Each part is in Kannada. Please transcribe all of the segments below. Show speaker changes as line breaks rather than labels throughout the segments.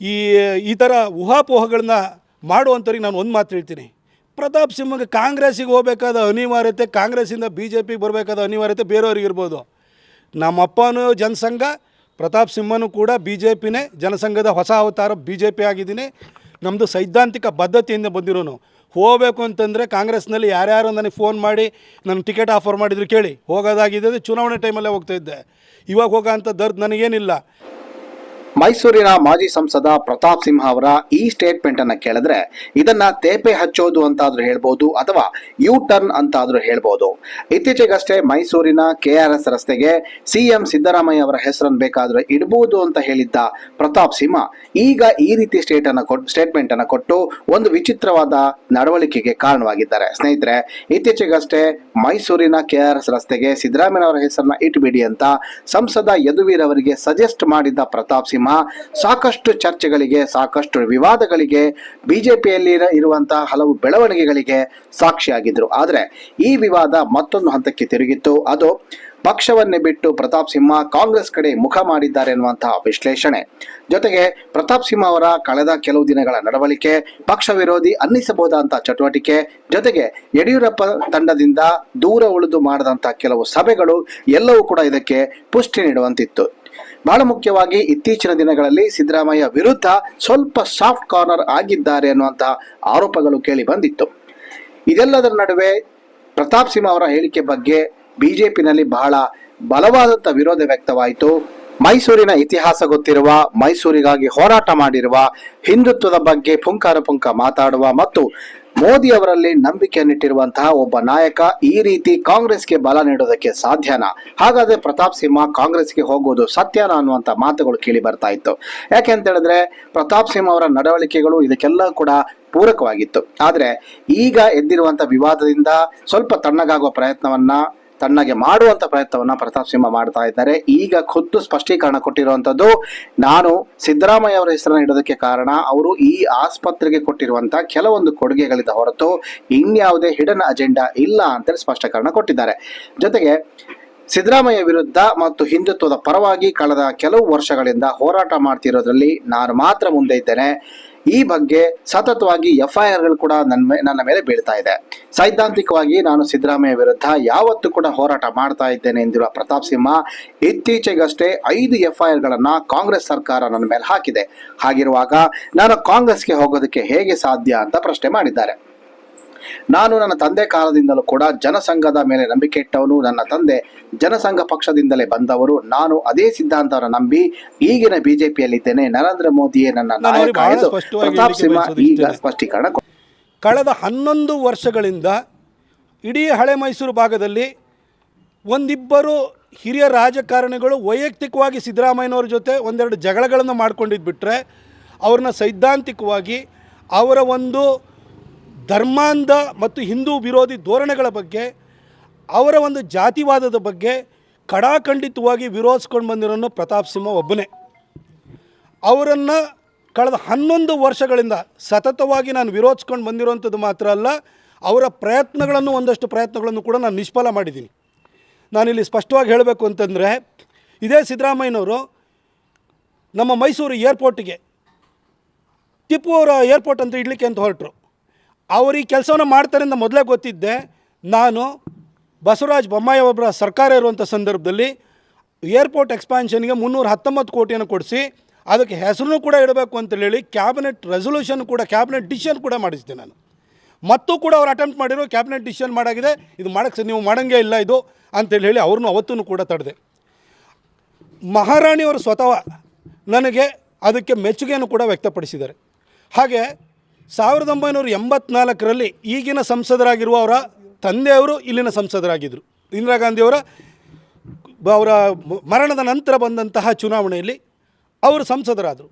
ಈ ಈ ಥರ ಊಹಾಪೋಹಗಳನ್ನ ಮಾಡುವಂಥವ್ರಿಗೆ ನಾನು ಒಂದು ಮಾತು ಹೇಳ್ತೀನಿ. ಪ್ರತಾಪ್ ಸಿಂಹಗೆ ಕಾಂಗ್ರೆಸ್ಸಿಗೆ ಹೋಗಬೇಕಾದ ಅನಿವಾರ್ಯತೆ, ಕಾಂಗ್ರೆಸ್ಸಿಂದ ಬಿ ಜೆ ಪಿಗೆ ಬರಬೇಕಾದ ಅನಿವಾರ್ಯತೆ ಬೇರೆಯವ್ರಿಗಿರ್ಬೋದು ನಮ್ಮಪ್ಪನೂ ಜನಸಂಘ, ಪ್ರತಾಪ್ ಸಿಂಹನೂ ಕೂಡ ಬಿ ಜೆ ಪಿನೇ ಜನಸಂಘದ ಹೊಸ ಅವತಾರ ಬಿ ಜೆ ಪಿ ಆಗಿದ್ದೀನಿ. ನಮ್ಮದು ಸೈದ್ಧಾಂತಿಕ ಬದ್ಧತೆಯಿಂದ ಬಂದಿರೋನು. ಹೋಗಬೇಕು ಅಂತಂದರೆ ಕಾಂಗ್ರೆಸ್ನಲ್ಲಿ ಯಾರ್ಯಾರು ನನಗೆ ಫೋನ್ ಮಾಡಿ, ನನ್ನ ಟಿಕೆಟ್ ಆಫರ್ ಮಾಡಿದ್ರು ಕೇಳಿ. ಹೋಗೋದಾಗಿದ್ದರೆ ಚುನಾವಣೆ ಟೈಮಲ್ಲೇ ಹೋಗ್ತಾ ಇದ್ದೆ. ಇವಾಗ ಹೋಗೋ ಅಂಥ ದರ್ದ್ ನನಗೇನಿಲ್ಲ.
ಮೈಸೂರಿನ ಮಾಜಿ ಸಂಸದ ಪ್ರತಾಪ್ ಸಿಂಹ ಅವರ ಈ ಸ್ಟೇಟ್ಮೆಂಟ್ ಅನ್ನ ಕೇಳಿದ್ರೆ ಇದನ್ನ ತೇಪೆ ಹಚ್ಚೋದು ಅಂತಾದ್ರೂ ಹೇಳ್ಬೋದು ಅಥವಾ ಯು ಟರ್ನ್ ಅಂತಾದ್ರೂ ಹೇಳ್ಬೋದು. ಇತ್ತೀಚೆಗಷ್ಟೇ ಮೈಸೂರಿನ ಕೆಆರ್ಎಸ್ ರಸ್ತೆಗೆ ಸಿಎಂ ಸಿದ್ದರಾಮಯ್ಯ ಅವರ ಹೆಸರನ್ನು ಬೇಕಾದ್ರೆ ಇಡಬಹುದು ಅಂತ ಹೇಳಿದ್ದ ಪ್ರತಾಪ್ ಸಿಂಹ ಈಗ ಈ ರೀತಿ ಸ್ಟೇಟ್ ಅನ್ನ ಸ್ಟೇಟ್ಮೆಂಟ್ ಅನ್ನ ಕೊಟ್ಟು ಒಂದು ವಿಚಿತ್ರವಾದ ನಡವಳಿಕೆಗೆ ಕಾರಣವಾಗಿದ್ದಾರೆ. ಸ್ನೇಹಿತರೆ, ಇತ್ತೀಚೆಗಷ್ಟೇ ಮೈಸೂರಿನ ಕೆಆರ್ಎಸ್ ರಸ್ತೆಗೆ ಸಿದ್ದರಾಮಯ್ಯ ಅವರ ಹೆಸರನ್ನ ಇಟ್ಬಿಡಿ ಅಂತ ಸಂಸದ ಯದುವೀರ್ ಅವರಿಗೆ ಸಜೆಸ್ಟ್ ಮಾಡಿದ್ದ ಪ್ರತಾಪ್ ಸಿಂಹ ಸಾಕಷ್ಟು ಚರ್ಚೆಗಳಿಗೆ, ಸಾಕಷ್ಟು ವಿವಾದಗಳಿಗೆ ಬಿಜೆಪಿಯಲ್ಲಿ ಇರುವಂತಹ ಹಲವು ಬೆಳವಣಿಗೆಗಳಿಗೆ ಸಾಕ್ಷಿಯಾಗಿದ್ರು. ಆದರೆ ಈ ವಿವಾದ ಮತ್ತೊಂದು ಹಂತಕ್ಕೆ ತಿರುಗಿತ್ತು. ಅದು ಪಕ್ಷವನ್ನೇ ಬಿಟ್ಟು ಪ್ರತಾಪ್ ಸಿಂಹ ಕಾಂಗ್ರೆಸ್ ಕಡೆ ಮುಖ ಮಾಡಿದ್ದಾರೆ ಎನ್ನುವಂತಹ ವಿಶ್ಲೇಷಣೆ. ಜೊತೆಗೆ ಪ್ರತಾಪ್ ಸಿಂಹ ಅವರ ಕಳೆದ ಕೆಲವು ದಿನಗಳ ನಡವಳಿಕೆ, ಪಕ್ಷ ವಿರೋಧಿ ಅನ್ನಿಸಬಹುದಾದಂತಹ ಚಟುವಟಿಕೆ, ಜೊತೆಗೆ ಯಡಿಯೂರಪ್ಪ ತಂಡದಿಂದ ದೂರ ಉಳಿದು ಮಾಡದಂತ ಕೆಲವು ಸಭೆಗಳು ಎಲ್ಲವೂ ಕೂಡ ಇದಕ್ಕೆ ಪುಷ್ಟಿ ನೀಡುವಂತಿತ್ತು. ಬಹಳ ಮುಖ್ಯವಾಗಿ ಇತ್ತೀಚಿನ ದಿನಗಳಲ್ಲಿ ಸಿದ್ದರಾಮಯ್ಯ ವಿರುದ್ಧ ಸ್ವಲ್ಪ ಸಾಫ್ಟ್ ಕಾರ್ನರ್ ಆಗಿದ್ದಾರೆ ಅನ್ನುವಂತಹ ಆರೋಪಗಳು ಕೇಳಿ ಬಂದಿತ್ತು. ಇದೆಲ್ಲದರ ನಡುವೆ ಪ್ರತಾಪ್ ಸಿಂಹ ಅವರ ಹೇಳಿಕೆ ಬಗ್ಗೆ ಬಿಜೆಪಿನಲ್ಲಿ ಬಹಳ ಬಲವಾದಂಥ ವಿರೋಧ ವ್ಯಕ್ತವಾಯಿತು. ಮೈಸೂರಿನ ಇತಿಹಾಸ ಗೊತ್ತಿರುವ, ಮೈಸೂರಿಗಾಗಿ ಹೋರಾಟ ಮಾಡಿರುವ, ಹಿಂದುತ್ವದ ಬಗ್ಗೆ ಪುಂಕಾರ ಪುಂಕ ಮಾತಾಡುವ ಮತ್ತು ಮೋದಿ ಅವರಲ್ಲಿ ನಂಬಿಕೆಯನ್ನಿಟ್ಟಿರುವಂತಹ ಒಬ್ಬ ನಾಯಕ ಈ ರೀತಿ ಕಾಂಗ್ರೆಸ್ಗೆ ಬಲ ನೀಡೋದಕ್ಕೆ ಸಾಧ್ಯನಾ? ಹಾಗಾದ್ರೆ ಪ್ರತಾಪ್ ಸಿಂಹ ಕಾಂಗ್ರೆಸ್ಗೆ ಹೋಗೋದು ಸತ್ಯನಾ ಅನ್ನುವಂತ ಮಾತುಗಳು ಕೇಳಿ ಬರ್ತಾ ಇತ್ತು. ಯಾಕೆ ಅಂತ ಹೇಳಿದ್ರೆ ಪ್ರತಾಪ್ ಸಿಂಹ ಅವರ ನಡವಳಿಕೆಗಳು ಇದಕ್ಕೆಲ್ಲ ಕೂಡ ಪೂರಕವಾಗಿತ್ತು. ಆದ್ರೆ ಈಗ ಎದ್ದಿರುವಂತ ವಿವಾದದಿಂದ ಸ್ವಲ್ಪ ತಣ್ಣಗಾಗುವ ಪ್ರಯತ್ನವನ್ನ ತಣ್ಣಗೆ ಮಾಡುವಂತ ಪ್ರಯತ್ನವನ್ನ ಪ್ರತಾಪ್ ಸಿಂಹ ಮಾಡ್ತಾ ಇದ್ದಾರೆ. ಈಗ ಖುದ್ದು ಸ್ಪಷ್ಟೀಕರಣ ಕೊಟ್ಟಿರುವಂತದ್ದು ನಾನು ಸಿದ್ದರಾಮಯ್ಯ ಅವರ ಹೆಸರನ್ನು ಇಡೋದಕ್ಕೆ ಕಾರಣ, ಅವರು ಈ ಆಸ್ಪತ್ರೆಗೆ ಕೊಟ್ಟಿರುವಂತ ಕೆಲವೊಂದು ಕೊಡುಗೆಗಳಿಂದ ಹೊರತು ಇನ್ಯಾವುದೇ ಹಿಡನ್ ಅಜೆಂಡಾ ಇಲ್ಲ ಅಂತೇಳಿ ಸ್ಪಷ್ಟೀಕರಣ ಕೊಟ್ಟಿದ್ದಾರೆ. ಜೊತೆಗೆ ಸಿದ್ದರಾಮಯ್ಯ ವಿರುದ್ಧ ಮತ್ತು ಹಿಂದುತ್ವದ ಪರವಾಗಿ ಕಳೆದ ಕೆಲವು ವರ್ಷಗಳಿಂದ ಹೋರಾಟ ಮಾಡ್ತಿರೋದ್ರಲ್ಲಿ ನಾನು ಮಾತ್ರ ಮುಂದೆ ಇದ್ದೇನೆ. ಈ ಬಗ್ಗೆ ಸತತವಾಗಿ ಎಫ್ಐಆರ್ಗಳು ಕೂಡ ನನ್ನ ಮೇಲೆ ಬೀಳ್ತಾ ಇದೆ. ಸೈದ್ಧಾಂತಿಕವಾಗಿ ನಾನು ಸಿದ್ದರಾಮಯ್ಯ ವಿರುದ್ಧ ಯಾವತ್ತೂ ಕೂಡ ಹೋರಾಟ ಮಾಡ್ತಾ ಇದ್ದೇನೆ ಎಂದಿರುವ ಪ್ರತಾಪ್ ಸಿಂಹ ಇತ್ತೀಚೆಗಷ್ಟೇ ಐದು ಎಫ್ಐಆರ್ಗಳನ್ನ ಕಾಂಗ್ರೆಸ್ ಸರ್ಕಾರ ನನ್ನ ಮೇಲೆ ಹಾಕಿದೆ. ಹಾಗಿರುವಾಗ ನಾನು ಕಾಂಗ್ರೆಸ್ಗೆ ಹೋಗೋದಕ್ಕೆ ಹೇಗೆ ಸಾಧ್ಯ ಅಂತ ಪ್ರಶ್ನೆ ಮಾಡಿದ್ದಾರೆ. ನಾನು ನನ್ನ ತಂದೆ ಕಾಲದಿಂದಲೂ ಕೂಡ ಜನಸಂಘದ ಮೇಲೆ ನಂಬಿಕೆ ಇಟ್ಟವನು. ನನ್ನ ತಂದೆ ಜನಸಂಘ ಪಕ್ಷದಿಂದಲೇ ಬಂದವರು. ನಾನು ಅದೇ ಸಿದ್ಧಾಂತವನ್ನು ನಂಬಿ ಈಗಿನ ಬಿಜೆಪಿಯಲ್ಲಿದ್ದೇನೆ. ನರೇಂದ್ರ ಮೋದಿಯೇ ನನ್ನ
ನಾನು
ನಾಯಕ ಎಂದು ಪ್ರತಾಪ್ ಸಿಂಹ ಈಗ ಸ್ಪಷ್ಟೀಕರಣ
ಕಳೆದ ಹನ್ನೊಂದು ವರ್ಷಗಳಿಂದ ಇಡೀ ಹಳೆ ಮೈಸೂರು ಭಾಗದಲ್ಲಿ ಒಂದಿಬ್ಬರು ಹಿರಿಯ ರಾಜಕಾರಣಿಗಳು ವೈಯಕ್ತಿಕವಾಗಿ ಸಿದ್ದರಾಮಯ್ಯನವ್ರ ಜೊತೆ ಒಂದೆರಡು ಜಗಳಗಳನ್ನು ಮಾಡ್ಕೊಂಡಿದ್ದು ಬಿಟ್ಟರೆ ಅವ್ರನ್ನ ಸೈದ್ಧಾಂತಿಕವಾಗಿ ಅವರ ಒಂದು ಧರ್ಮಾಂಧ ಮತ್ತು ಹಿಂದೂ ವಿರೋಧಿ ಧೋರಣೆಗಳ ಬಗ್ಗೆ, ಅವರ ಒಂದು ಜಾತಿವಾದದ ಬಗ್ಗೆ ಕಡಾಖಂಡಿತವಾಗಿ ವಿರೋಧಿಸ್ಕೊಂಡು ಬಂದಿರೋನು ಪ್ರತಾಪ್ ಸಿಂಹ ಒಬ್ಬನೇ. ಅವರನ್ನು ಕಳೆದ ಹನ್ನೊಂದು ವರ್ಷಗಳಿಂದ ಸತತವಾಗಿ ನಾನು ವಿರೋಧಿಸ್ಕೊಂಡು ಬಂದಿರುವಂಥದ್ದು ಮಾತ್ರ ಅಲ್ಲ, ಅವರ ಪ್ರಯತ್ನಗಳನ್ನು ಒಂದಷ್ಟು ಪ್ರಯತ್ನಗಳನ್ನು ಕೂಡ ನಾನು ನಿಷ್ಫಲ ಮಾಡಿದ್ದೀನಿ. ನಾನಿಲ್ಲಿ ಸ್ಪಷ್ಟವಾಗಿ ಹೇಳಬೇಕು ಅಂತಂದರೆ, ಇದೇ ಸಿದ್ದರಾಮಯ್ಯನವರು ನಮ್ಮ ಮೈಸೂರು ಏರ್ಪೋರ್ಟಿಗೆ, ಟಿಪ್ಪು ಅವರ ಏರ್ಪೋರ್ಟ್ ಅಂತ ಇಡ್ಲಿಕ್ಕೆ ಅಂತ ಹೊರಟರು. ಅವರು ಈ ಕೆಲಸವನ್ನು ಮಾಡ್ತಾರೆ ಅಂತ ಮೊದಲೇ ಗೊತ್ತಿದ್ದೆ, ನಾನು ಬಸವರಾಜ ಬೊಮ್ಮಾಯಿ ಒಬ್ಬರ ಸರ್ಕಾರ ಇರುವಂಥ ಸಂದರ್ಭದಲ್ಲಿ ಏರ್ಪೋರ್ಟ್ ಎಕ್ಸ್ಪಾನ್ಷನ್ಗೆ ಮುನ್ನೂರ ಹತ್ತೊಂಬತ್ತು ಕೋಟಿಯನ್ನು ಕೊಡಿಸಿ, ಅದಕ್ಕೆ ಹೆಸರನ್ನು ಕೂಡ ಇಡಬೇಕು ಅಂತೇಳಿ ಕ್ಯಾಬಿನೆಟ್ ರೆಸೊಲ್ಯೂಷನ್ ಕೂಡ, ಕ್ಯಾಬಿನೆಟ್ ಡಿಸಿಷನ್ ಕೂಡ ಮಾಡಿಸಿದೆ ನಾನು. ಮತ್ತು ಕೂಡ ಅವ್ರು ಅಟೆಂಪ್ಟ್ ಮಾಡಿರೋ ಕ್ಯಾಬಿನೆಟ್ ಡಿಸಿಷನ್ ಮಾಡಾಗಿದೆ, ಇದು ಮಾಡೋಕ್ಕೆ ನೀವು ಮಾಡೋಂಗೇ ಇಲ್ಲ ಇದು ಅಂತೇಳಿ ಹೇಳಿ ಅವ್ರನ್ನೂ ಅವತ್ತೂ ಕೂಡ ತಡೆದೆ. ಮಹಾರಾಣಿಯವರು ಸ್ವತಃ ನನಗೆ ಅದಕ್ಕೆ ಮೆಚ್ಚುಗೆಯನ್ನು ಕೂಡ ವ್ಯಕ್ತಪಡಿಸಿದ್ದಾರೆ. ಹಾಗೆ ಸಾವಿರದ ಒಂಬೈನೂರ ಎಂಬತ್ನಾಲ್ಕರಲ್ಲಿ ಈಗಿನ ಸಂಸದರಾಗಿರುವ ಅವರ ತಂದೆಯವರು ಇಲ್ಲಿನ ಸಂಸದರಾಗಿದ್ದರು. ಇಂದಿರಾ ಗಾಂಧಿಯವರ ಅವರ ಮರಣದ ನಂತರ ಬಂದಂತಹ ಚುನಾವಣೆಯಲ್ಲಿ ಅವರು ಸಂಸದರಾದರು.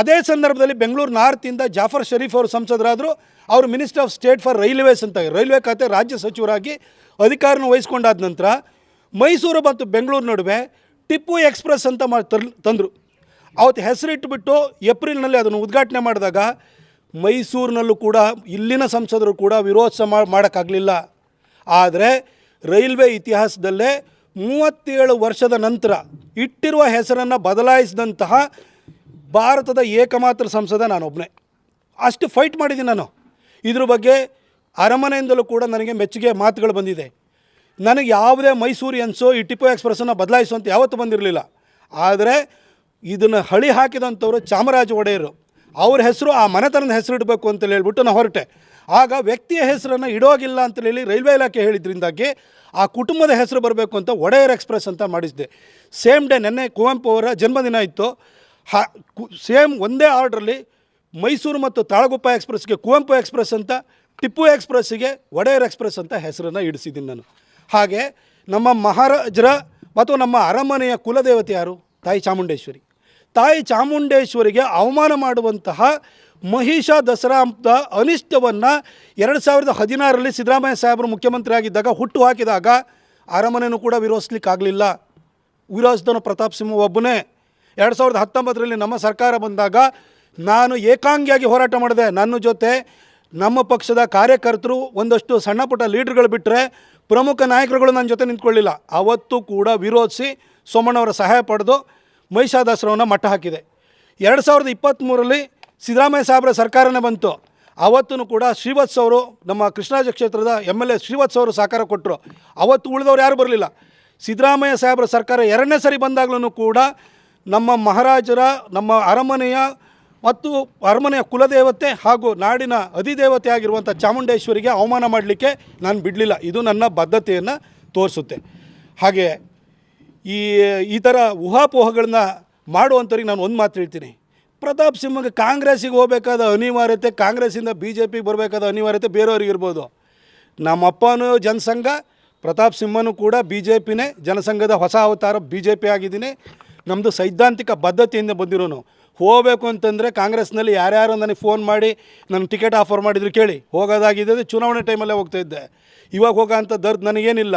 ಅದೇ ಸಂದರ್ಭದಲ್ಲಿ ಬೆಂಗಳೂರು ನಾರ್ತಿಂದ ಜಾಫರ್ ಷರೀಫ್ ಅವರು ಸಂಸದರಾದರು. ಅವರು minister of state for railways ಅಂತ ರೈಲ್ವೆ ಖಾತೆ ರಾಜ್ಯ ಸಚಿವರಾಗಿ ಅಧಿಕಾರನ ವಹಿಸ್ಕೊಂಡಾದ ನಂತರ ಮೈಸೂರು ಮತ್ತು ಬೆಂಗಳೂರು ನಡುವೆ ಟಿಪ್ಪು ಎಕ್ಸ್ಪ್ರೆಸ್ ಅಂತ ಮಾ ತಂದರು. ಅವತ್ತು ಹೆಸರಿಟ್ಬಿಟ್ಟು ಏಪ್ರಿಲ್ನಲ್ಲಿ ಅದನ್ನು ಉದ್ಘಾಟನೆ ಮಾಡಿದಾಗ ಮೈಸೂರಿನಲ್ಲೂ ಕೂಡ ಇಲ್ಲಿನ ಸಂಸದರು ಕೂಡ ವಿರೋಧ ಮಾಡೋಕ್ಕಾಗಲಿಲ್ಲ. ಆದರೆ ರೈಲ್ವೆ ಇತಿಹಾಸದಲ್ಲೇ ಮೂವತ್ತೇಳು ವರ್ಷದ ನಂತರ ಇಟ್ಟಿರುವ ಹೆಸರನ್ನು ಬದಲಾಯಿಸಿದಂತಹ ಭಾರತದ ಏಕಮಾತ್ರ ಸಂಸದ ನಾನೊಬ್ಬನೇ ಅಷ್ಟು ಫೈಟ್ ಮಾಡಿದ್ದೀನಿ ನಾನು. ಇದ್ರ ಬಗ್ಗೆ ಅರಮನೆಯಿಂದಲೂ ಕೂಡ ನನಗೆ ಮೆಚ್ಚುಗೆ ಮಾತುಗಳು ಬಂದಿದೆ. ನನಗೆ ಯಾವುದೇ ಮೈಸೂರಿಯನ್ಸು ಈ ಟಿಪ್ಪು ಎಕ್ಸ್ಪ್ರೆಸ್ಸನ್ನು ಬದಲಾಯಿಸು ಅಂತ ಯಾವತ್ತೂ ಬಂದಿರಲಿಲ್ಲ. ಆದರೆ ಇದನ್ನು ಹಳಿ ಹಾಕಿದಂಥವರು ಚಾಮರಾಜ ಒಡೆಯರು. ಅವ್ರ ಹೆಸರು, ಆ ಮನೆತನದ ಹೆಸರು ಇಡಬೇಕು ಅಂತ ಹೇಳ್ಬಿಟ್ಟು ನಾನು ಹೊರಟೆ. ಆಗ ವ್ಯಕ್ತಿಯ ಹೆಸರನ್ನು ಇಡೋಗಿಲ್ಲ ಅಂತ ಹೇಳಿ ರೈಲ್ವೆ ಇಲಾಖೆ ಹೇಳಿದ್ರಿಂದಾಗಿ ಆ ಕುಟುಂಬದ ಹೆಸರು ಬರಬೇಕು ಅಂತ ಒಡೆಯರ್ ಎಕ್ಸ್ಪ್ರೆಸ್ ಅಂತ ಮಾಡಿಸಿದೆ ಸೇಮ್ ಡೇ ನೆನ್ನೆ ಕುವೆಂಪು ಅವರ ಜನ್ಮದಿನ ಇತ್ತು. ಹಾ ಸೇಮ್ ಒಂದೇ ಆರ್ಡ್ರಲ್ಲಿ ಮೈಸೂರು ಮತ್ತು ತಾಳಗುಪ್ಪ ಎಕ್ಸ್ಪ್ರೆಸ್ಗೆ ಕುವೆಂಪು ಎಕ್ಸ್ಪ್ರೆಸ್ ಅಂತ, ಟಿಪ್ಪು ಎಕ್ಸ್ಪ್ರೆಸ್ಸಿಗೆ ಒಡೆಯರ್ ಎಕ್ಸ್ಪ್ರೆಸ್ ಅಂತ ಹೆಸರನ್ನು ಇಡಿಸಿದ್ದೀನಿ ನಾನು. ಹಾಗೆ ನಮ್ಮ ಮಹಾರಾಜರ ಮತ್ತು ನಮ್ಮ ಅರಮನೆಯ ಕುಲದೇವತೆ ಯಾರು? ತಾಯಿ ಚಾಮುಂಡೇಶ್ವರಿ. ತಾಯಿ ಚಾಮುಂಡೇಶ್ವರಿಗೆ ಅವಮಾನ ಮಾಡುವಂತಹ ಮಹಿಷ ದಸರಾ ಅಂತ ಅನಿಷ್ಟವನ್ನು ಎರಡು ಸಾವಿರದ ಹದಿನಾರರಲ್ಲಿ ಸಿದ್ದರಾಮಯ್ಯ ಸಾಹೇಬರು ಮುಖ್ಯಮಂತ್ರಿ ಆಗಿದ್ದಾಗ ಹುಟ್ಟು ಹಾಕಿದಾಗ ಅರಮನೆಯನ್ನು ಕೂಡ ವಿರೋಧಿಸ್ಲಿಕ್ಕಾಗಲಿಲ್ಲ. ವಿರೋಧಿಸಿದವನು ಪ್ರತಾಪ್ ಸಿಂಹ ಒಬ್ಬನೇ. ಎರಡು ಸಾವಿರದ ಹತ್ತೊಂಬತ್ತರಲ್ಲಿ ನಮ್ಮ ಸರ್ಕಾರ ಬಂದಾಗ ನಾನು ಏಕಾಂಗಿಯಾಗಿ ಹೋರಾಟ ಮಾಡಿದೆ. ನನ್ನ ಜೊತೆ ನಮ್ಮ ಪಕ್ಷದ ಕಾರ್ಯಕರ್ತರು ಒಂದಷ್ಟು ಸಣ್ಣ ಪುಟ್ಟ ಲೀಡ್ರ್ಗಳು ಬಿಟ್ಟರೆ ಪ್ರಮುಖ ನಾಯಕರುಗಳು ನನ್ನ ಜೊತೆ ನಿಂತ್ಕೊಳ್ಳಿಲ್ಲ. ಅವತ್ತು ಕೂಡ ವಿರೋಧಿಸಿ ಸೋಮಣ್ಣವರ ಸಹಾಯ ಪಡೆದು ಮಹಿಷಾದಸರವನ್ನು ಮಟ್ಟ ಹಾಕಿದೆ. ಎರಡು ಸಾವಿರದ ಇಪ್ಪತ್ತ್ಮೂರಲ್ಲಿ ಸಿದ್ದರಾಮಯ್ಯ ಸಾಹೇಬರ ಸರ್ಕಾರನೇ ಬಂತು. ಅವತ್ತೂ ಕೂಡ ಶ್ರೀವತ್ಸ್ ಅವರು ನಮ್ಮ ಕೃಷ್ಣರಾಜ ಕ್ಷೇತ್ರದ ಎಂ ಎಲ್ ಎ ಶ್ರೀವತ್ಸ್ ಅವರು ಸಹಕಾರ ಕೊಟ್ಟರು ಅವತ್ತು ಉಳಿದವ್ರು ಯಾರು ಬರಲಿಲ್ಲ. ಸಿದ್ದರಾಮಯ್ಯ ಸಾಹೇಬರ ಸರ್ಕಾರ ಎರಡನೇ ಸರಿ ಬಂದಾಗಲೂ ಕೂಡ ನಮ್ಮ ಮಹಾರಾಜರ, ನಮ್ಮ ಅರಮನೆಯ ಮತ್ತು ಅರಮನೆಯ ಕುಲದೇವತೆ ಹಾಗೂ ನಾಡಿನ ಅಧಿದೇವತೆ ಆಗಿರುವಂಥ ಚಾಮುಂಡೇಶ್ವರಿಗೆ ಅವಮಾನ ಮಾಡಲಿಕ್ಕೆ ನಾನು ಬಿಡಲಿಲ್ಲ. ಇದು ನನ್ನ ಬದ್ಧತೆಯನ್ನು ತೋರಿಸುತ್ತೆ. ಹಾಗೆ ಈ ಈ ಥರ ಊಹಾಪೋಹಗಳನ್ನ ಮಾಡುವಂಥವ್ರಿಗೆ ನಾನು ಒಂದು ಮಾತು ಹೇಳ್ತೀನಿ. ಪ್ರತಾಪ್ ಸಿಂಹಗೆ ಕಾಂಗ್ರೆಸ್ಸಿಗೆ ಹೋಗಬೇಕಾದ ಅನಿವಾರ್ಯತೆ, ಕಾಂಗ್ರೆಸ್ಸಿಂದ ಬಿ ಜೆ ಪಿಗೆ ಬರಬೇಕಾದ ಅನಿವಾರ್ಯತೆ ಬೇರೆಯವ್ರಿಗಿರ್ಬೋದು ನಮ್ಮಪ್ಪನೂ ಜನಸಂಘ, ಪ್ರತಾಪ್ ಸಿಂಹನೂ ಕೂಡ ಬಿ ಜೆ ಪಿನೇ ಜನಸಂಘದ ಹೊಸ ಅವತಾರ ಬಿ ಜೆ ಪಿ ಆಗಿದ್ದೀನಿ. ನಮ್ಮದು ಸೈದ್ಧಾಂತಿಕ ಬದ್ಧತೆಯಿಂದ ಬಂದಿರೋನು. ಹೋಗಬೇಕು ಅಂತಂದರೆ ಕಾಂಗ್ರೆಸ್ನಲ್ಲಿ ಯಾರ್ಯಾರು ನನಗೆ ಫೋನ್ ಮಾಡಿ, ನನ್ನ ಟಿಕೆಟ್ ಆಫರ್ ಮಾಡಿದ್ರು ಕೇಳಿ. ಹೋಗೋದಾಗಿದ್ದರೆ ಚುನಾವಣೆ ಟೈಮಲ್ಲೇ ಹೋಗ್ತಾ ಇದ್ದೆ. ಇವಾಗ ಹೋಗೋ ಅಂಥ ದರ್ದ್ ನನಗೇನಿಲ್ಲ.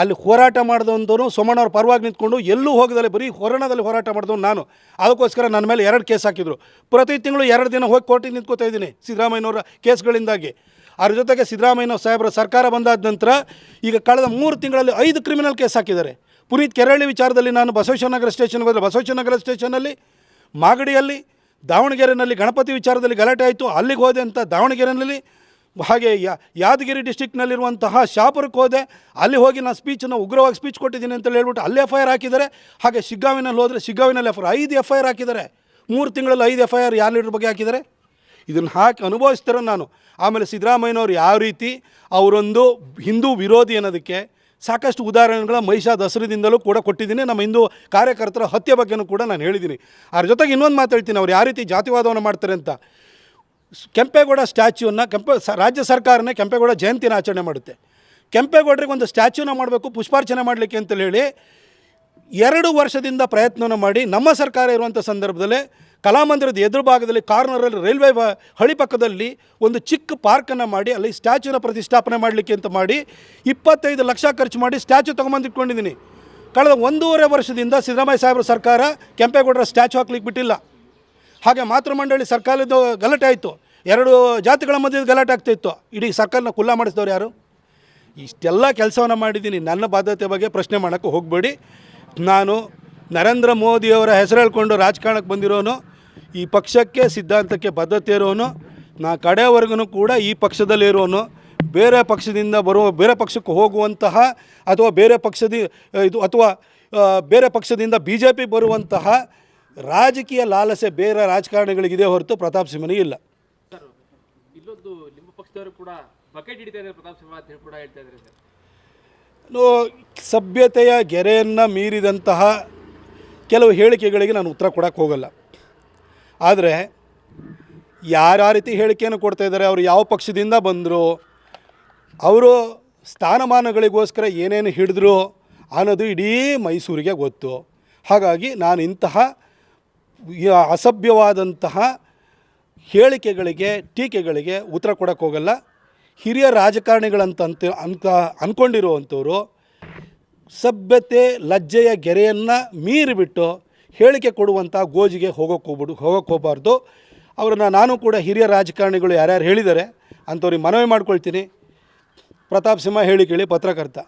ಅಲ್ಲಿ ಹೋರಾಟ ಮಾಡಿದವನು ಸೋಮಣ್ಣವ್ರ ಪರವಾಗಿ ನಿಂತ್ಕೊಂಡು ಎಲ್ಲೂ ಹೋಗದಲ್ಲಿ ಬರೀ ಹೊರಣದಲ್ಲಿ ಹೋರಾಟ ಮಾಡಿದವನು ನಾನು. ಅದಕ್ಕೋಸ್ಕರ ನನ್ನ ಮೇಲೆ ಎರಡು ಕೇಸ್ ಹಾಕಿದರು. ಪ್ರತಿ ತಿಂಗಳು ಎರಡು ದಿನ ಹೋಗಿ ಕೋರ್ಟಿಗೆ ನಿಂತ್ಕೋತಾ ಇದ್ದೀನಿ ಸಿದ್ದರಾಮಯ್ಯನವರ ಕೇಸ್ಗಳಿಂದಾಗಿ. ಅದ್ರ ಜೊತೆಗೆ ಸಿದ್ದರಾಮಯ್ಯನ ಸಾಹೇಬರ ಸರ್ಕಾರ ಬಂದಾದ ನಂತರ ಈಗ ಕಳೆದ ಮೂರು ತಿಂಗಳಲ್ಲಿ ಐದು ಕ್ರಿಮಿನಲ್ ಕೇಸ್ ಹಾಕಿದ್ದಾರೆ. ಪುನೀತ್ ಕೆರಳಿ ವಿಚಾರದಲ್ಲಿ ನಾನು ಬಸವೇಶ್ವರನಗರ ಸ್ಟೇಷನ್ಗೆ ಹೋದರೆ ಬಸವೇಶ್ವರನಗರ ಸ್ಟೇಷನಲ್ಲಿ ಮಾಗಡಿಯಲ್ಲಿ ದಾವಣಗೆರೆಯಲ್ಲಿ ಗಣಪತಿ ವಿಚಾರದಲ್ಲಿ ಗಲಾಟೆ ಆಯಿತು. ಅಲ್ಲಿಗೆ ಹೋದೆ ಅಂತ ದಾವಣಗೆರೆಯಲ್ಲಿ ಹಾಗೆ ಯಾ, ಯಾದಗಿರಿ ಡಿಸ್ಟಿಕ್ನಲ್ಲಿರುವಂತಹ ಶಾಪುರಕ್ಕೆ ಹೋದೆ. ಅಲ್ಲಿ ಹೋಗಿ ನಾನು ಸ್ಪೀಚನ್ನು ಉಗ್ರವಾಗಿ ಸ್ಪೀಚ್ ಕೊಟ್ಟಿದ್ದೀನಿ ಅಂತ ಹೇಳ್ಬಿಟ್ಟು ಅಲ್ಲಿ ಎಫ್ ಐ ಆರ್ ಹಾಕಿದ್ದಾರೆ. ಹಾಗೆ ಶಿಗ್ಗಾವಿನಲ್ಲಿ ಹೋದರೆ ಶಿಗ್ಗಾವಿನಲ್ಲಿ ಎಫ್ ಐ ಐದು ಎಫ್ ಐ ಆರ್ ಹಾಕಿದ್ದಾರೆ. ಮೂರು ತಿಂಗಳಲ್ಲಿ ಐದು ಎಫ್ ಐ ಆರ್ ಯಾರು ಲೀಡರ್ ಬಗ್ಗೆ ಹಾಕಿದ್ದಾರೆ. ಇದನ್ನು ಹಾಕಿ ಅನುಭವಿಸ್ತಾರೆ ನಾನು. ಆಮೇಲೆ ಸಿದ್ದರಾಮಯ್ಯನವ್ರು ಯಾವ ರೀತಿ ಅವರೊಂದು ಹಿಂದೂ ವಿರೋಧಿ ಅನ್ನೋದಕ್ಕೆ ಸಾಕಷ್ಟು ಉದಾಹರಣೆಗಳ ಮಹಿಷಾ ದಸರದಿಂದಲೂ ಕೂಡ ಕೊಟ್ಟಿದ್ದೀನಿ. ನಮ್ಮ ಹಿಂದೂ ಕಾರ್ಯಕರ್ತರ ಹತ್ಯೆ ಬಗ್ಗೆನೂ ಕೂಡ ನಾನು ಹೇಳಿದ್ದೀನಿ. ಅದ್ರ ಜೊತೆಗೆ ಇನ್ನೊಂದು ಮಾತಾಡ್ತೀನಿ ಅವ್ರು ಯಾವ ರೀತಿ ಜಾತಿವಾದವನ್ನು ಮಾಡ್ತಾರೆ ಅಂತ. ಕೆಂಪೇಗೌಡ ಸ್ಟ್ಯಾಚ್ಯೂನ ಕೆಂಪ ರಾಜ್ಯ ಸರ್ಕಾರನೇ ಕೆಂಪೇಗೌಡ ಜಯಂತಿನ ಆಚರಣೆ ಮಾಡುತ್ತೆ. ಕೆಂಪೇಗೌಡರಿಗೆ ಒಂದು ಸ್ಟ್ಯಾಚ್ಯೂನ ಮಾಡಬೇಕು, ಪುಷ್ಪಾರ್ಚನೆ ಮಾಡಲಿಕ್ಕೆ ಅಂತೇಳಿ ಹೇಳಿ ಎರಡು ವರ್ಷದಿಂದ ಪ್ರಯತ್ನವನ್ನು ಮಾಡಿ ನಮ್ಮ ಸರ್ಕಾರ ಇರುವಂಥ ಸಂದರ್ಭದಲ್ಲಿ ಕಲಾಮಂದಿರದ ಎದುರು ಭಾಗದಲ್ಲಿ ಕಾರ್ನರಲ್ಲಿ ರೈಲ್ವೆ ಹಳಿ ಪಕ್ಕದಲ್ಲಿ ಒಂದು ಚಿಕ್ಕ ಪಾರ್ಕನ್ನು ಮಾಡಿ, ಅಲ್ಲಿ ಸ್ಟ್ಯಾಚ್ಯೂನ ಪ್ರತಿಷ್ಠಾಪನೆ ಮಾಡಲಿಕ್ಕೆ ಅಂತ ಮಾಡಿ ಇಪ್ಪತ್ತೈದು ಲಕ್ಷ ಖರ್ಚು ಮಾಡಿ ಸ್ಟ್ಯಾಚ್ಯೂ ತೊಗೊಂಬಂದಿಟ್ಕೊಂಡಿದ್ದೀನಿ. ಕಳೆದ ಒಂದೂವರೆ ವರ್ಷದಿಂದ ಸಿದ್ದರಾಮಯ್ಯ ಸಾಹೇಬ್ರ ಸರ್ಕಾರ ಕೆಂಪೇಗೌಡರ ಸ್ಟ್ಯಾಚ್ಯೂ ಹಾಕ್ಲಿಕ್ಕೆ ಬಿಟ್ಟಿಲ್ಲ. ಹಾಗೆ ಮಾತೃಮಂಡಳಿ ಸರ್ಕಾರದ ಗಲಾಟೆ ಆಯಿತು. ಎರಡು ಜಾತಿಗಳ ಮಧ್ಯದ ಗಲಾಟೆ ಆಗ್ತಾಯಿತ್ತು ಇಡೀ ಸರ್ಕಲ್ನ ಕುಲ್ಲ ಮಾಡಿಸಿದವ್ರು ಯಾರು? ಇಷ್ಟೆಲ್ಲ ಕೆಲಸವನ್ನು ಮಾಡಿದ್ದೀನಿ. ನನ್ನ ಬಾಧ್ಯತೆ ಬಗ್ಗೆ ಪ್ರಶ್ನೆ ಮಾಡೋಕ್ಕೆ ಹೋಗಬೇಡಿ. ನಾನು ನರೇಂದ್ರ ಮೋದಿಯವರ ಹೆಸರು ಹೇಳ್ಕೊಂಡು ರಾಜಕಾರಣಕ್ಕೆ ಬಂದಿರೋನು. ಈ ಪಕ್ಷಕ್ಕೆ ಸಿದ್ಧಾಂತಕ್ಕೆ ಬದ್ಧತೆ ಇರೋನು. ನಾ ಕಡೆಯವರೆಗೂ ಕೂಡ ಈ ಪಕ್ಷದಲ್ಲಿರೋನು ಬೇರೆ ಪಕ್ಷದಿಂದ ಬರುವ, ಬೇರೆ ಪಕ್ಷಕ್ಕೆ ಹೋಗುವಂತಹ ಅಥವಾ ಬೇರೆ ಪಕ್ಷದ, ಇದು ಅಥವಾ ಬೇರೆ ಪಕ್ಷದಿಂದ ಬಿ ಜೆ ಪಿ ಬರುವಂತಹ ರಾಜಕೀಯ ಲಾಲಸೆ ಬೇರೆ ರಾಜಕಾರಣಿಗಳಿಗಿದೆ ಹೊರತು ಪ್ರತಾಪ್ ಸಿಂಹನಿಗೆ ಇಲ್ಲ.
ಪಕ್ಷದವರು ಕೂಡ ಬಕೆಟ್ ಹಿಡಿತಾ ಇದ್ದಾರೆ, ಪ್ರತಾಪ್ ಸಿಂಹ ಅಂತ ಹೇಳಿ ಕೂಡ ಹೇಳ್ತಾ ಇದ್ದಾರೆ ಸರ್.
ಸಭ್ಯತೆಯ ಗೆರೆಯನ್ನು ಮೀರಿದಂತಹ ಕೆಲವು ಹೇಳಿಕೆಗಳಿಗೆ ನಾನು ಉತ್ತರ ಕೊಡೋಕ್ಕೆ ಹೋಗಲ್ಲ. ಆದರೆ ಯಾರ್ಯಾವ ರೀತಿ ಹೇಳಿಕೆಯನ್ನು ಕೊಡ್ತಾ ಇದ್ದಾರೆ, ಅವರು ಯಾವ ಪಕ್ಷದಿಂದ ಬಂದರು, ಅವರು ಸ್ಥಾನಮಾನಗಳಿಗೋಸ್ಕರ ಏನೇನು ಹಿಡಿದ್ರು ಅನ್ನೋದು ಇಡೀ ಮೈಸೂರಿಗೆ ಗೊತ್ತು. ಹಾಗಾಗಿ ನಾನು ಇಂತಹ ಅಸಭ್ಯವಾದಂತಹ ಹೇಳಿಕೆಗಳಿಗೆ, ಟೀಕೆಗಳಿಗೆ ಉತ್ತರ ಕೊಡೋಕ್ಕೆ ಹೋಗಲ್ಲ. ಹಿರಿಯ ರಾಜಕಾರಣಿಗಳಂತ ಅಂತ ಅಂತ ಅಂದ್ಕೊಂಡಿರುವಂಥವ್ರು ಸಭ್ಯತೆ, ಲಜ್ಜೆಯ ಗೆರೆಯನ್ನು ಮೀರಿಬಿಟ್ಟು ಹೇಳಿಕೆ ಕೊಡುವಂಥ ಗೋಜಿಗೆ ಹೋಗೋಕ್ಕೆ ಹೋಗ್ಬಿಡು ಹೋಗೋಕ್ಕೆ ಹೋಗಬಾರ್ದು. ಅವ್ರನ್ನ ನಾನು ಕೂಡ ಹಿರಿಯ ರಾಜಕಾರಣಿಗಳು ಯಾರ್ಯಾರು ಹೇಳಿದ್ದಾರೆ, ಅಂಥವ್ರಿಗೆ ಮನವಿ ಮಾಡ್ಕೊಳ್ತೀನಿ. ಪ್ರತಾಪ್ ಸಿಂಹ ಹೇಳಿ ಕೇಳಿ, ಪತ್ರಕರ್ತ.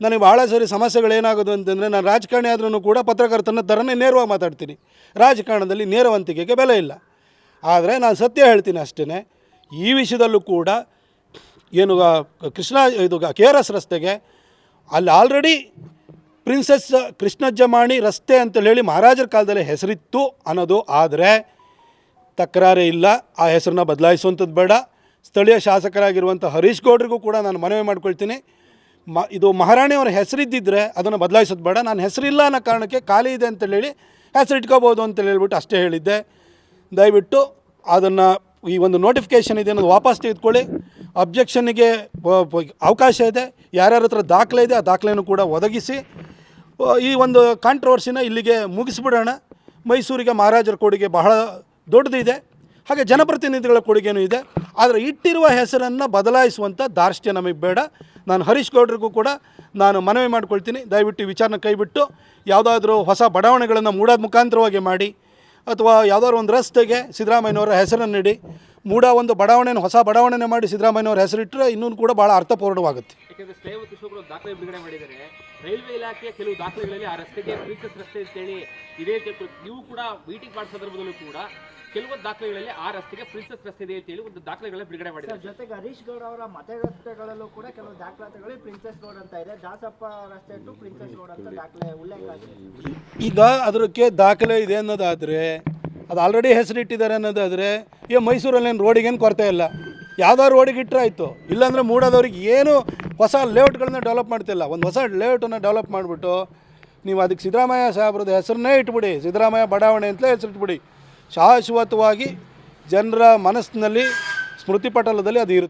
ನನಗೆ ಭಾಳ ಸರಿ ಸಮಸ್ಯೆಗಳೇನಾಗೋದು ಅಂತಂದರೆ, ನಾನು ರಾಜಕಾರಣಿ ಆದ್ರೂ ಕೂಡ ಪತ್ರಕರ್ತನ ಥರನೇ ನೇರವಾಗಿ ಮಾತಾಡ್ತೀನಿ. ರಾಜಕಾರಣದಲ್ಲಿ ನೇರವಂತಿಕೆಗೆ ಬೆಲೆ ಇಲ್ಲ. ಆದರೆ ನಾನು ಸತ್ಯ ಹೇಳ್ತೀನಿ ಅಷ್ಟೇ ಈ ವಿಷಯದಲ್ಲೂ ಕೂಡ ಏನು ಕೃಷ್ಣ, ಇದು ಕೆ ಆರ್ ಎಸ್ ರಸ್ತೆಗೆ ಅಲ್ಲಿ ಆಲ್ರೆಡಿ ಪ್ರಿನ್ಸೆಸ್ ಕೃಷ್ಣಜ್ಜಮಾಣಿ ರಸ್ತೆ ಅಂತೇಳಿ ಹೇಳಿ ಮಹಾರಾಜರ ಕಾಲದಲ್ಲಿ ಹೆಸರಿತ್ತು ಅನ್ನೋದು. ಆದರೆ ತಕರಾರೇ ಇಲ್ಲ. ಆ ಹೆಸರನ್ನ ಬದಲಾಯಿಸುವಂಥದ್ದು ಬೇಡ. ಸ್ಥಳೀಯ ಶಾಸಕರಾಗಿರುವಂಥ ಹರೀಶ್ ಗೌಡ್ರಿಗೂ ಕೂಡ ನಾನು ಮನವಿ ಮಾಡ್ಕೊಳ್ತೀನಿ. ಮ, ಇದು ಮಹಾರಾಣಿಯವರ ಹೆಸರಿದ್ದಿದ್ರೆ ಅದನ್ನು ಬದಲಾಯಿಸೋದು ಬೇಡ. ನಾನು ಹೆಸರಿಲ್ಲ ಅನ್ನೋ ಕಾರಣಕ್ಕೆ ಖಾಲಿ ಇದೆ ಅಂತೇಳಿ ಹೇಳಿ ಹೆಸರು ಇಟ್ಕೋಬೋದು ಅಂತೇಳಿ ಹೇಳ್ಬಿಟ್ಟು ಅಷ್ಟೇ ಹೇಳಿದ್ದೆ. ದಯವಿಟ್ಟು ಅದನ್ನು ಈ ಒಂದು ನೋಟಿಫಿಕೇಷನ್ ಇದೆ ಅನ್ನೋದು ವಾಪಸ್ ತೆಗೆದುಕೊಳ್ಳಿ. ಅಬ್ಜೆಕ್ಷನ್ನಿಗೆ ಅವಕಾಶ ಇದೆ. ಯಾರ್ಯಾರ ಹತ್ರ ದಾಖಲೆ ಇದೆ, ಆ ದಾಖಲೆಯನ್ನು ಕೂಡ ಒದಗಿಸಿ. ಈ ಒಂದು ಕಾಂಟ್ರವರ್ಸಿನ ಇಲ್ಲಿಗೆ ಮುಗಿಸ್ಬಿಡೋಣ. ಮೈಸೂರಿಗೆ ಮಹಾರಾಜರ ಕೊಡುಗೆ ಬಹಳ ದೊಡ್ಡದಿದೆ. ಹಾಗೆ ಜನಪ್ರತಿನಿಧಿಗಳ ಕೊಡುಗೆನೂ ಇದೆ. ಆದರೆ ಇಟ್ಟಿರುವ ಹೆಸರನ್ನು ಬದಲಾಯಿಸುವಂಥ ದಾರ್ಷ್ಟ್ಯ ನಮಗೆ ಬೇಡ. ನಾನು ಹರೀಶ್ ಗೌಡ್ರಿಗೂ ಕೂಡ ನಾನು ಮನವಿ ಮಾಡ್ಕೊಳ್ತೀನಿ. ದಯವಿಟ್ಟು ವಿಚಾರನ ಕೈಬಿಟ್ಟು ಯಾವುದಾದ್ರೂ ಹೊಸ ಬಡಾವಣೆಗಳನ್ನು ಮೂಡೋದ ಮುಖಾಂತರವಾಗಿ ಮಾಡಿ. ಅಥವಾ ಯಾವುದಾದ್ರು ಒಂದು ರಸ್ತೆಗೆ ಸಿದ್ದರಾಮಯ್ಯನವರ ಹೆಸರನ್ನು ನೀಡಿ, ಮೂಡ ಒಂದು ಬಡಾವಣೆಯನ್ನು, ಹೊಸ ಬಡಾವಣೆ ಮಾಡಿ ಸಿದ್ದರಾಮಯ್ಯನವರ ಹೆಸರಿಟ್ಟರೆ ಇನ್ನೂ ಕೂಡ ಭಾಳ ಅರ್ಥಪೂರ್ಣವಾಗುತ್ತೆ.
ರೈಲ್ವೆ ಇಲಾಖೆಯ ಕೆಲವು ದಾಖಲೆಗಳಲ್ಲಿ ಆ ರಸ್ತೆಗೆ ಪ್ರಿನ್ಸಸ್ ರಸ್ತೆ ಅಂತೇಳಿ ಇದೇ ನೀವು ಕೂಡ ಮೀಟಿಂಗ್ ಮಾಡಿದ ಸಂದರ್ಭದಲ್ಲೂ ಕೂಡ ಕೆಲವೊಂದು ದಾಖಲೆಗಳಲ್ಲಿ ಆ ರಸ್ತೆಗೆ ಪ್ರಿನ್ಸಸ್ ರಸ್ತೆ ಇದೆ ಅಂತೇಳಿ ಒಂದು ದಾಖಲೆಗಳನ್ನ ಬಿಡುಗಡೆ ಮಾಡಿದ್ದಾರೆ.
ಜೊತೆಗೆ ಹರೀಶ್ ಗೌಡ ಅವರ ಮತಗಟ್ಟೆಗಳಲ್ಲೂ ಕೂಡ ಕೆಲವು ದಾಖಲಾತಿಗಳು ಪ್ರಿನ್ಸೆಸ್ ರೋಡ್ ಅಂತ ಇದೆ. ದಾಸಪ್ಪ ರಸ್ತೆ ಟು ಪ್ರಿನ್ಸೆಸ್ ರೋಡ್ ಅಂತ ದಾಖಲೆ ಉಲ್ಲೇಖ ಆಗಿದೆ
ಈಗ ಅದಕ್ಕೆ ದಾಖಲೆ ಇದೆ ಅನ್ನೋದಾದರೆ ಅದು ಆಲ್ರೆಡಿ ಹೆಸರಿಟ್ಟಿದ್ದಾರೆ ಅನ್ನೋದಾದರೆ ಈ ಮೈಸೂರಲ್ಲೇನು ರೋಡಿಗೇನು ಕೊರತೆ ಇಲ್ಲ. ಯಾವ್ದಾದ್ರು ರೋಡಿಗೆ ಇಟ್ಟರೆ ಆಯಿತು. ಇಲ್ಲಾಂದರೆ ಮೂಡೋದವ್ರಿಗೆ ಏನು ಹೊಸ ಲೇಔಟ್ಗಳನ್ನ ಡೆವಲಪ್ ಮಾಡ್ತಿಲ್ಲ. ಒಂದು ಹೊಸ ಲೇಔಟನ್ನು ಡೆವಲಪ್ ಮಾಡಿಬಿಟ್ಟು ನೀವು ಅದಕ್ಕೆ ಸಿದ್ದರಾಮಯ್ಯ ಸಾಹೇಬ್ರದ್ದು ಹೆಸರನ್ನೇ ಇಟ್ಬಿಡಿ. ಸಿದ್ದರಾಮಯ್ಯ ಬಡಾವಣೆ ಅಂತಲೇ ಹೆಸರಿಟ್ಬಿಡಿ. ಶಾಶ್ವತವಾಗಿ ಜನರ ಮನಸ್ಸಿನಲ್ಲಿ ಸ್ಮೃತಿ ಪಟಲದಲ್ಲಿ ಅದು ಇರುತ್ತೆ